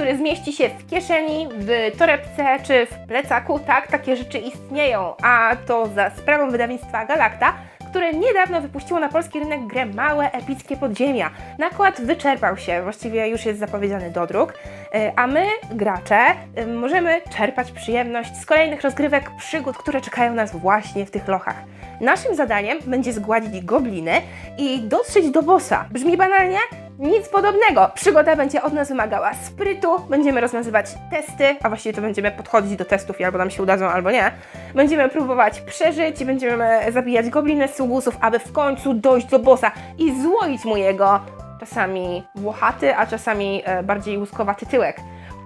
który zmieści się w kieszeni, w torebce czy w plecaku. Tak, takie rzeczy istnieją, a to za sprawą wydawnictwa Galacta, które niedawno wypuściło na polski rynek grę Małe Epickie Podziemia. Nakład wyczerpał się, właściwie już jest zapowiedziany do druk, e, a my, gracze, e, możemy czerpać przyjemność z kolejnych rozgrywek, przygód, które czekają nas właśnie w tych lochach. Naszym zadaniem będzie zgładzić gobliny i dotrzeć do bossa. Brzmi banalnie? Nic podobnego. Przygoda będzie od nas wymagała sprytu, będziemy rozwiązywać testy, a właściwie to będziemy podchodzić do testów i albo nam się udadzą, albo nie. Będziemy próbować przeżyć, będziemy zabijać gobliny z sługusów, aby w końcu dojść do bossa i złoić mu jego czasami włochaty, a czasami e, bardziej łuskowaty tyłek.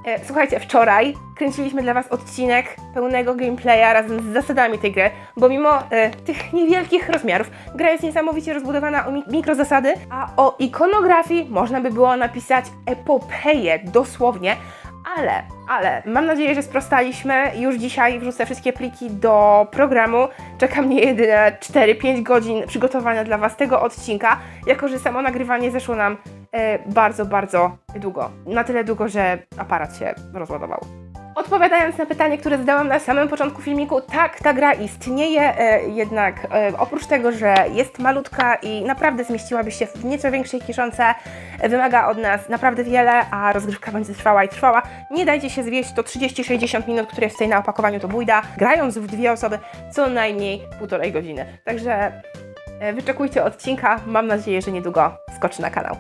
E, Słuchajcie, wczoraj kręciliśmy dla Was odcinek pełnego gameplaya razem z zasadami tej gry, bo mimo e, tych niewielkich rozmiarów, gra jest niesamowicie rozbudowana o mi- mikrozasady, a o ikonografii można by było napisać epopeję, dosłownie, ale, ale mam nadzieję, że sprostaliśmy. Już dzisiaj wrzucę wszystkie pliki do programu. Czeka mnie jedyne 4-5 godzin przygotowania dla Was tego odcinka, jako że samo nagrywanie zeszło nam bardzo, bardzo długo. Na tyle długo, że aparat się rozładował. Odpowiadając na pytanie, które zadałam na samym początku filmiku, tak, ta gra istnieje, e, jednak e, oprócz tego, że jest malutka i naprawdę zmieściłaby się w nieco większej kieszonce, e, wymaga od nas naprawdę wiele, a rozgrywka będzie trwała i trwała. Nie dajcie się zwieść, to 30-60 minut, które jest tutaj na opakowaniu, to bójda. Grając w dwie osoby, co najmniej półtorej godziny. Także e, wyczekujcie odcinka, mam nadzieję, że niedługo skoczy na kanał.